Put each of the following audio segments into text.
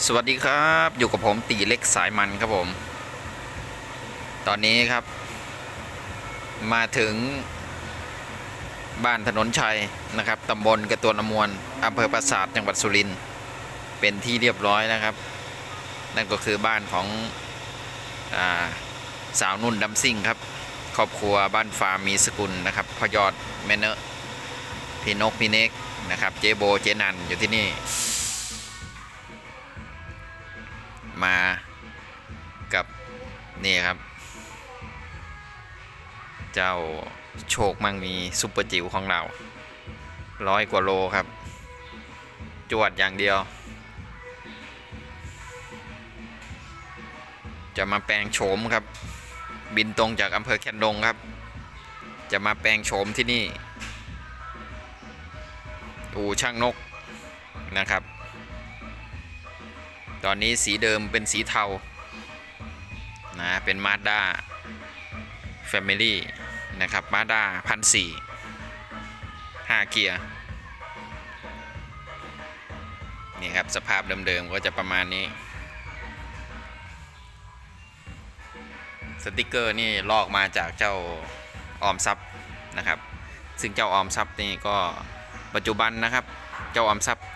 สวัสดีครับ อยู่กับผมตีเล็กสายมันครับผม ตอนนี้ครับ มาถึงบ้านถนนชัยนะครับตำบลกระตวนอมวนอำเภอปราสาทจังหวัดสุรินทร์เป็นที่เรียบร้อยนะครับ นั่นก็คือบ้านของอาสาวนุ่นดำซิ่งครับ ครอบครัวบ้านฟาร์มมีสกุลนะครับพยอดแมนเนอร์พี่นกพี่เน็กนะครับ เจโบเจนันอยู่ที่นี่ มากับนี่ครับ เจ้าโชคมั่งมีซุปเปอร์จิ๋วของเราร้อยกว่าโลครับ จวดอย่างเดียว จะมาแปลงโฉมครับ บินตรงจากอำเภอแคนดงครับ จะมาแปลงโฉมที่นี่ อูช่างนกนะครับ ตอนนี้สีเดิมเป็นสีเทา นะ เป็นมาด้าแฟมิลี่นะครับมาด้าพันสี่ห้าเกียร์ นี่ครับ สภาพเดิมๆ ก็จะประมาณนี้ สติกเกอร์นี่ลอกมาจากเจ้าออมทรัพย์นะครับ ซึ่งเจ้าออมทรัพย์นี่ก็ปัจจุบันนะครับ เจ้าออมทรัพย์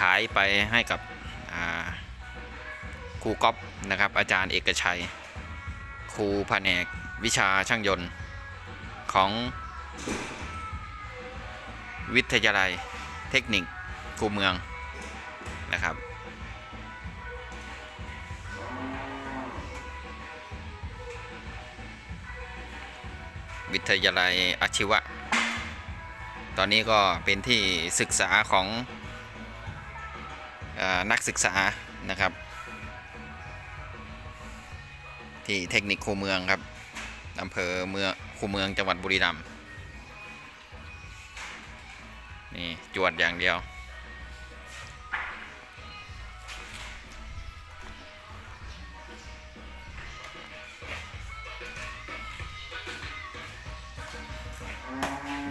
ขายไปให้กับ ครูก๊อฟนะครับ อาจารย์เอกชัย ครูแผนกวิชาช่างยนต์ของวิทยาลัยเทคนิคคูเมืองนะครับ วิทยาลัยอาชีวะ ตอนนี้ก็เป็นที่ศึกษาของ นักศึกษานะครับ ที่เทคนิคคูเมืองครับอำเภอเมืองคูเมืองจังหวัดบุรีรัมย์นี่จวดอย่างเดียว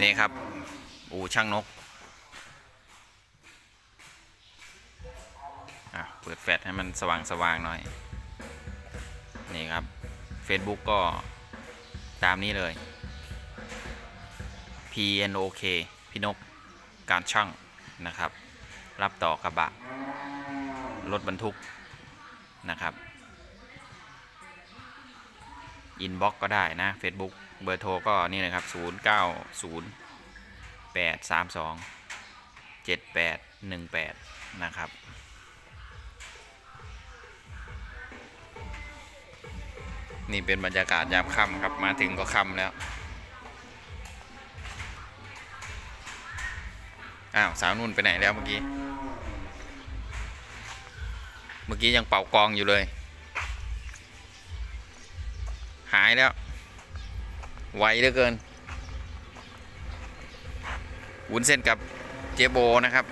นี่ครับ อู่ช่างนก อะ เปิดแฟลชให้มันสว่างสว่างๆหน่อย นี่ครับ Facebook ก็ตามนี้เลย PNOK พี่นกการช่างนะครับ รับต่อกระบะ รถบรรทุกนะครับอินบ็อกก็ได้นะ Facebook เบอร์โทรก็นี่เลยครับ 090 832 7818 นะครับ นี่เป็นบรรยากาศยามค่ำครับมาถึงก็ค่ำแล้วอ้าวสาวนุ่นไปไหนแล้วเมื่อกี้ เมื่อกี้ยังเป่ากองอยู่เลย หายแล้ว ไวเหลือเกิน วุ้นเส้นกับเจโบนะครับ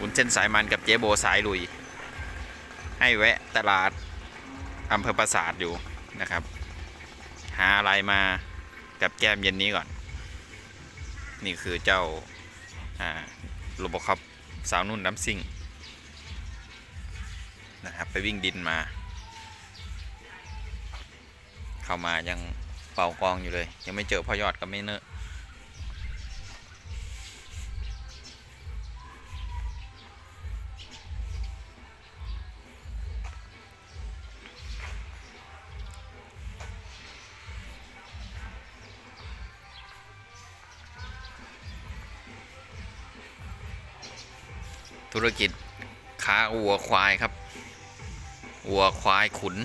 วุ้นเส้นสายมันกับเจโบสายลุย ให้แวะตลาด อำเภอปราสาทอยู่นะครับ หาอะไรมากับแก้มเย็นนี้ก่อน นี่คือเจ้าโรบอคอปสาวนุ่นน้ำซิ่งนะครับไปวิ่งดินมา เข้ามายังเป่ากองอยู่เลย ยังไม่เจอพ่อยอดกับไม่เนอะ ธุรกิจค้าวัวควายครับวัวควายขุน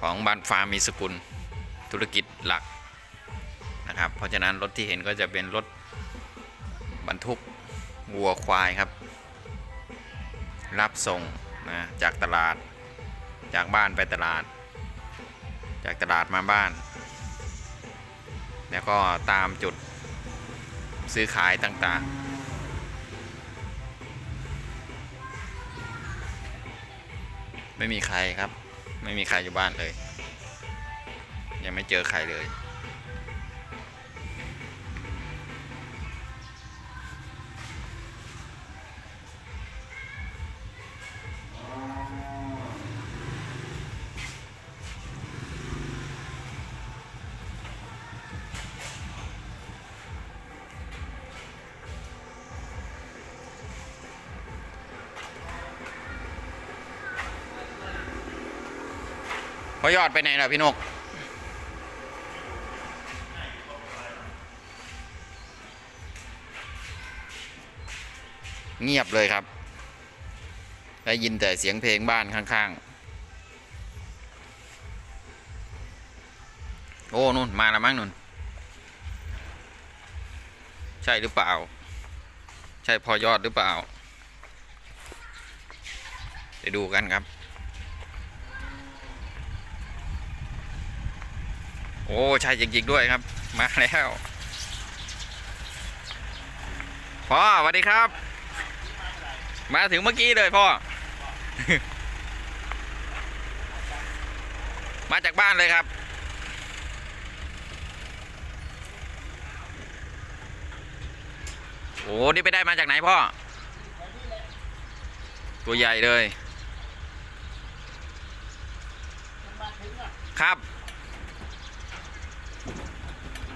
ของบ้านฟาร์มมีสกุล ธุรกิจหลักนะครับ เพราะฉะนั้นรถที่เห็นก็จะเป็นรถบรรทุกวัวควายครับ รับส่งนะจากตลาดจากบ้านไปตลาด จากตลาดมาบ้าน แล้วก็ตามจุดซื้อขายต่างๆ ไม่มีใครครับ ไม่มีใครอยู่บ้านเลย ยังไม่เจอใครเลย พอยอดไปไหนล่ะพี่นก เงียบเลยครับ ได้ยินแต่เสียงเพลงบ้านข้าง ๆ โอ้นู่น มาแล้วมั้งนู่น ใช่หรือเปล่า ใช่พอยอดหรือเปล่า ไปดูกันครับ อ้ใช่จริงๆด้วยครับ มาแล้วพ่อสวัสดีครับ มาถึงเมื่อกี้เลยพ่อ มาจากบ้านเลยครับโอ้นี่ไปได้มาจากไหนพ่อ ตัวใหญ่เลย ครับ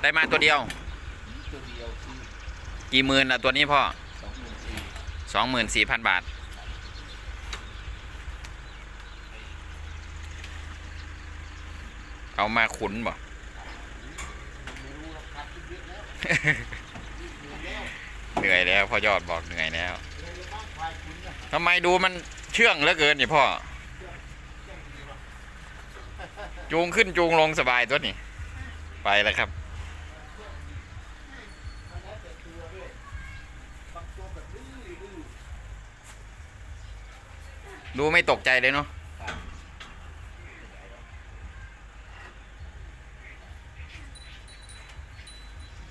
ได้มาตัวเดียว ตัวเดียวคือกี่หมื่นละตัวนี้พ่อสองหมื่นสี่สองหมื่นสี่พันบาท เอามาขุนบ่ ไม่รู้ราคาคิดเยอะแล้วเหนื่อยแล้วเหนื่อยแล้วพ่อยอดบอกเหนื่อยแล้วเลยบ้างควายคุณนะทำไมดูมันเชื่องเหลือเกินนี่พ่อ จูงขึ้นจูงลงสบายตัวนี่ ไปแล้วครับ มันแล้วแต่ตัวด้วยบางตัวแบบดื้อดื้อ ดูไม่ตกใจเลยเนาะ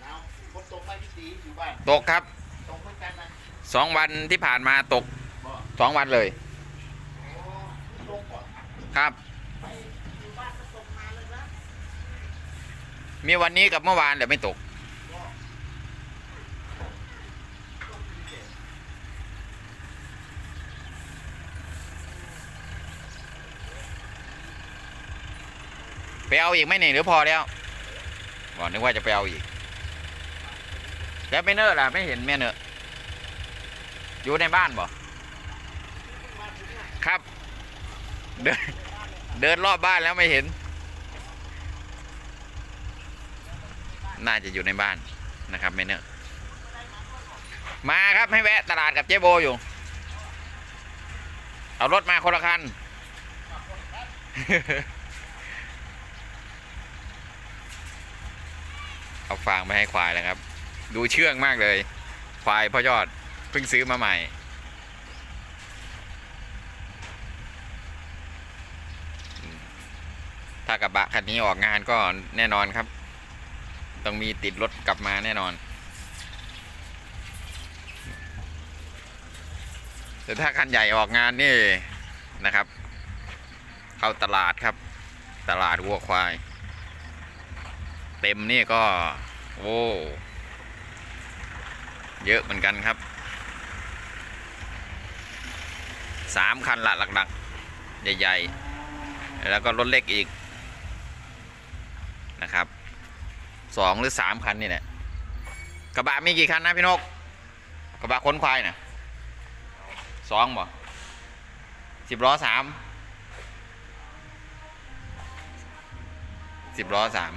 หนาวฝนตกไหมพี่ตีอยู่บ้านตกครับตกเหมือนกันนะสองวันที่ผ่านมาตกบ่สองวันเลยโอ้ตกก่อนครับไปอยู่บ้านก็ตกนานเลยนะมีวันนี้กับเมื่อวานแต่ไม่ตก ไปเอาอีกไหมเนี่ยหรือพอแล้วบอกนึกว่าจะไปเอาอีก แล้วไม่เนอร์ล่ะไม่เห็นแม่เนอร์อยู่ในบ้านบ่ครับ เดินเดินรอบบ้านแล้วไม่เห็น น่าจะอยู่ในบ้านนะครับไม่เนอร์มาครับให้แวะตลาดกับเจ๊โบอยู่ เอารถมาคนละคัน เอา ฟางไปให้ควายแล้วครับ ดูเชื่องมากเลย ควายพ่อยอดเพิ่งซื้อมาใหม่ ถ้ากระบะคันนี้ออกงานก็แน่นอนครับ ต้องมีติดรถกลับมาแน่นอน แต่ถ้าคันใหญ่ออกงานนี่นะครับ เข้าตลาดครับ ตลาดวัวควาย เต็มนี่ก็ โอ้ เยอะเหมือนกันครับสามคันละหลักๆ ใหญ่ ๆ แล้วก็รถเล็กอีกนะครับสองหรือสามคันนี่แหละกระบะมีกี่คันนะพี่นก กระบะขนควายนะสองบ่สิบล้อสามสิบล้อสาม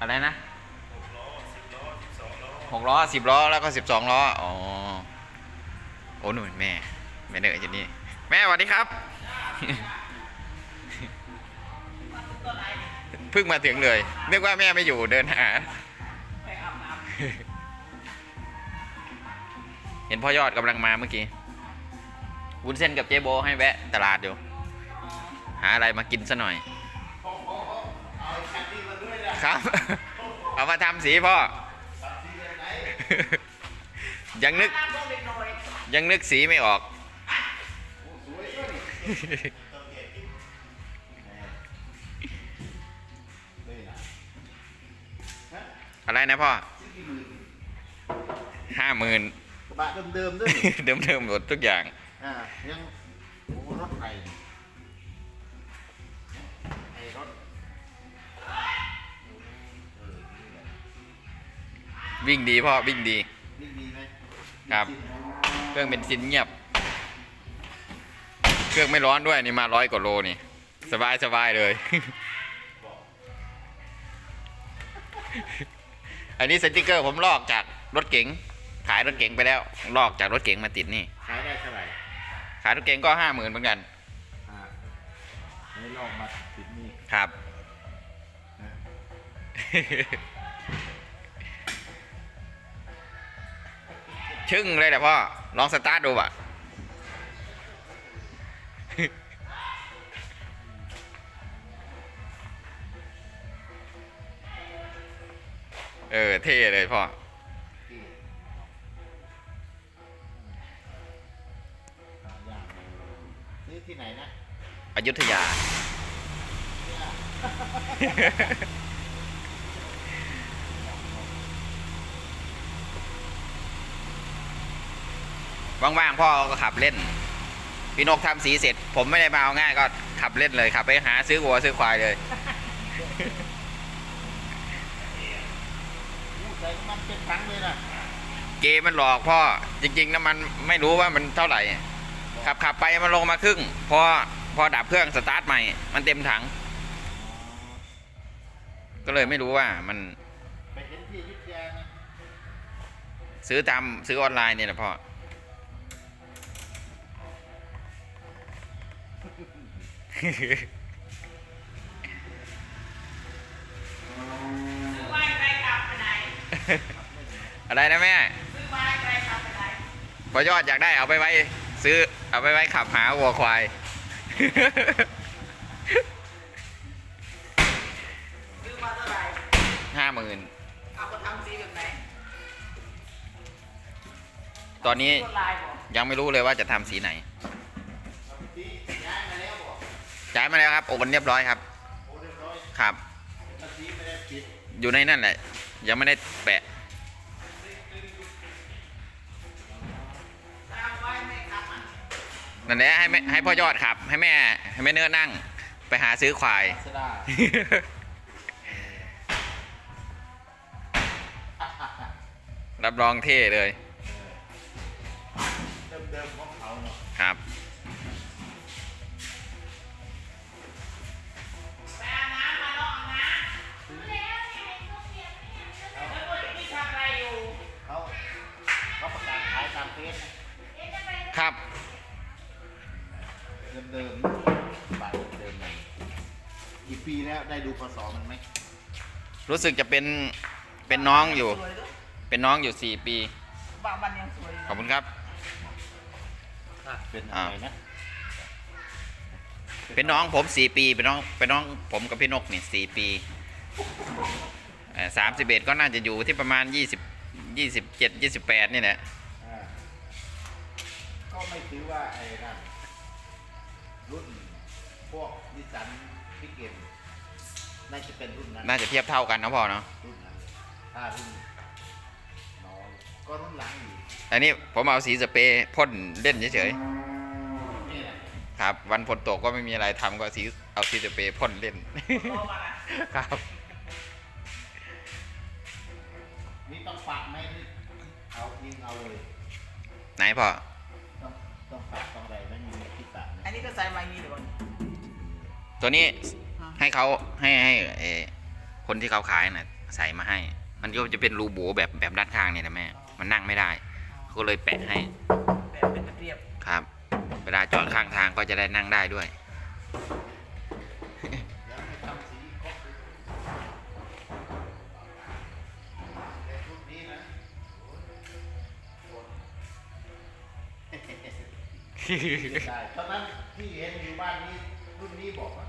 อะไรนะหกล้อสิบล้อแล้วก็สิบสองล้ออ๋อโอ้หนุ่นแม่แม่เนยอยู่นี่แม่สวัสดีครับเพิ่งมาถึงเลยนึกว่าแม่ไม่อยู่เดินหาเห็นพ่อยอดกำลังมาเมื่อกี้วุ้นเส้นกับเจโบให้แวะตลาดอยู่ หาอะไรมากินซะหน่อย เอาไอ้คันนี้มาด้วย ครับ เอามาทำสีพ่อที่ไหนยังนึกน้ำต้องเล็กน้อยยังนึกสีไม่ออกโอ้สวยด้วยนี่ต้องเก็บอีกแน่นี่นะฮะอะไรนะพ่อซื้อกี่หมื่นห้าหมื่นกระบะเดิมๆด้วยนี่เดิมเดิมๆหมดทุกอย่าง อ่า ยังโอ้รถไฟ วิ่งดีพ่อวิ่งดีนี่ดีไหมครับ เครื่องเป็นซินเงียบ เครื่องไม่ร้อนด้วยนี่มาร้อยกว่าโลนี่ สบายสบายเลย อันนี้สติกเกอร์ผมลอกจากรถเก๋งขายรถเก๋งไปแล้ว ลอกจากรถเก๋งมาติดนี่ ขายได้เท่าไหร่ ขายรถเก๋งก็ห้าหมื่นเหมือนกันอ่าไม่ลองมาติดนี่ครับ ชึ่งเลยแหละพ่อ ลองสตาร์ทดูอะ เออ เท่เลยพ่อที่หายากซื้อที่ไหนนะ อยุธยา ว่างๆพ่อก็ขับเล่น พี่นกทำสีเสร็จ ผมไม่ได้มาเอาง่ายก็ขับเล่นเลยขับไปหาซื้อวัวซื้อควายเลยอู้ใส่น้ำมันเป็นถังเลยนะเกมมันหลอกพ่อจริง ๆน้ำมันไม่รู้ว่ามันเท่าไหร่ขับขับไปมันลงมาครึ่ง พอพอดับเครื่องสตาร์ทใหม่ มันเต็มถัง ก็เลยไม่รู้ว่ามันไปเห็นที่อยุทธยานะซื้อตามซื้อออนไลน์เนี่ยแหละพ่อ ซื้อบ้านใครขับไปไหนอะไรนะแม่ซื้อบ้านใครขับไปไหนพอยอดอยากได้เอาไปไว้ ซื้อเอาไปไว้ขับหาวัวควาย ซื้อมาเท่าไหร่ห้าหมื่นเอาไปทำสีแบบไหนตอนนี้ลวดลายบอกยังไม่รู้เลยว่าจะทำสีไหน ที่ย้ายมาแล้วบอก จ่ายมาแล้วครับโอนเรียบร้อยครับครับ อยู่ในนั่นแหละ ยังไม่ได้แปะนั่นแหละให้ให้พ่อยอดครับ ให้แม่ ให้แม่เนื้อนั่ง ไปหาซื้อควายรับรองเท่เลย เดิมๆของเขาเนาะครับ เดิมบัตรเดิมเลยกี่ปีแล้วได้ดูพศมันไหมรู้สึกจะเป็นเป็นน้องอยู่ สวยด้เป็นน้องอยู่สี่ปีบางวันยังสวยอยู่ขอบคุณครับ เป็นอะไรนะเป็นน้องผมสี่ปี เป็นน้องเป็นน้องผมกับพี่นกนี่สี่ปีสามสิบเอ็ดก็น่าจะอยู่ที่ประมาณยี่สิบยี่สิบเจ็ดยี่สิบแปดนี่แหละ อ่าก็ไม่ถือว่าไอ้นั่น วกนิสสันพิกเกนน่าจะเป็นรุ่นนั้นน่าจะเทียบเท่ากันนะพ่อเนาะรุ่นนั้นถ้ารุ่นน้อยก็รุ่นหลังอยู่อันนี้ผมเอาสีสเปรย์พ่นเล่นเฉยนี่แหละๆครับ วันฝนตกก็ไม่มีอะไรทำก็สีเอาสีสเปรย์พ่นเล่นรอมาอะครับ นี่ต้องปักไหมนี่เอายิงเอาเลยไหนพ่อต้องต้องปักต้องอะไรไม่มีที่ตัดอันนี้ก็ใส่มาอย่างนี้เดี๋ยวก่อน ตัวนี้ฮะให้เขาให้ให้เออคนที่เขาขายน่ะใส่มาให้ มันก็จะเป็นรูโบแบบแบบด้านข้างเนี่ยนะแม่ มันนั่งไม่ได้เขาก็เลยแปะให้แบบเป็นระเรียบครับ เวลาจอดข้างทางก็จะได้นั่งได้ด้วยแล้วให้ทำสีครบแต่รุ่นนี้นะได้ตอนนั้นที่เห็นอยู่บ้านนี้รุ่นนี้บอกว่า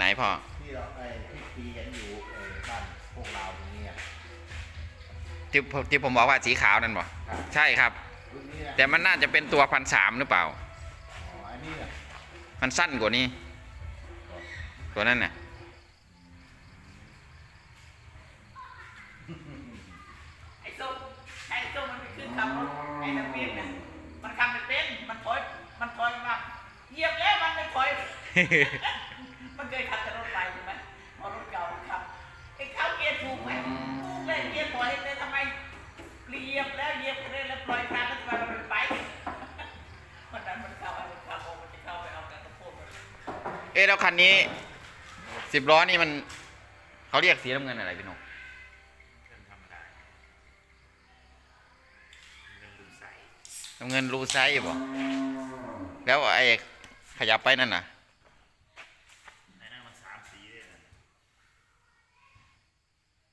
ไหนพ่อ ที่เราไอ้ที่ปีเห็นอยู่ไอ้บ้านพวกเราตรงนี้อะที่ผมที่ผมบอกว่าสีขาวนั่นบ่ครับใช่ครับ รุ่นนี้นะแต่มันน่าจะเป็นตัวพันสามหรือเปล่า อ๋ออันนี้น่ะมันสั้นกว่านี้ ตัวนั้นน่ะ ไอ้ส้มไอ้ส้มมันไปขึ้นขับรถไอ้ตะเพียนน่ะมันขับไม่เป็นมันถอย มันถอยมาเหยียบแล้วมันไม่ถอยมัน เคยขับแต่รถไฟใช่ไหมพอรถเก่ามันขับไอ้เข้าเกียร์ถูกไหมถูกเลยเกียร์ถอยเลยทำไมเหยียบแล้วเหยียบไปเลยแล้วปล่อยทางแล้วทำไมมันไม่ไปวันนั้นมันเข้าไอ้มันขับออกมันจะเข้าอ๊ะแล้วคันนี้สิบล้อนี่มันเขาเรียกสีน้ำเงินอะไรพี่นกเรื่องธรรมดาเรื่องดูใสน้ำเงินรูไซส์บ่แล้วไอ้ขยับไปนั่นน่ะ ในนั้นมันสามสีเลยนะ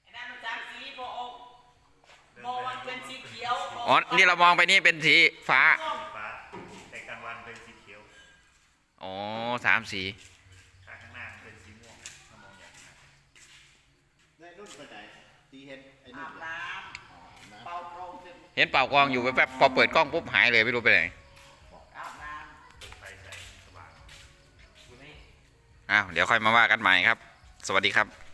ไอ้นั่นมันจางสีโบออกโบมันเป็นสีเขียวโบ อ๋อ นี่เรามองไปนี่เป็นสีฟ้าม่วงสีฟ้าแต่กลางวันเป็นสีเขียวอ๋อสามสี ข้างข้างหน้าเป็นสีม่วงถ้ามองอย่างนั้นได้รุ่นไปไหนตีเห็นไอ้อานุ่นบเหรอน้อ๋อนะำเป่าโปรงเสร็จเห็นเป่ากองอยู่แป๊บๆพอเปิดกล้องปุ๊บหายเลยไม่รู้ไปไหน อาบน้เปิดไฟใส่สว่างำอยู่นี่อ้าว เดี๋ยวค่อยมาว่ากันใหม่ครับ สวัสดีครับ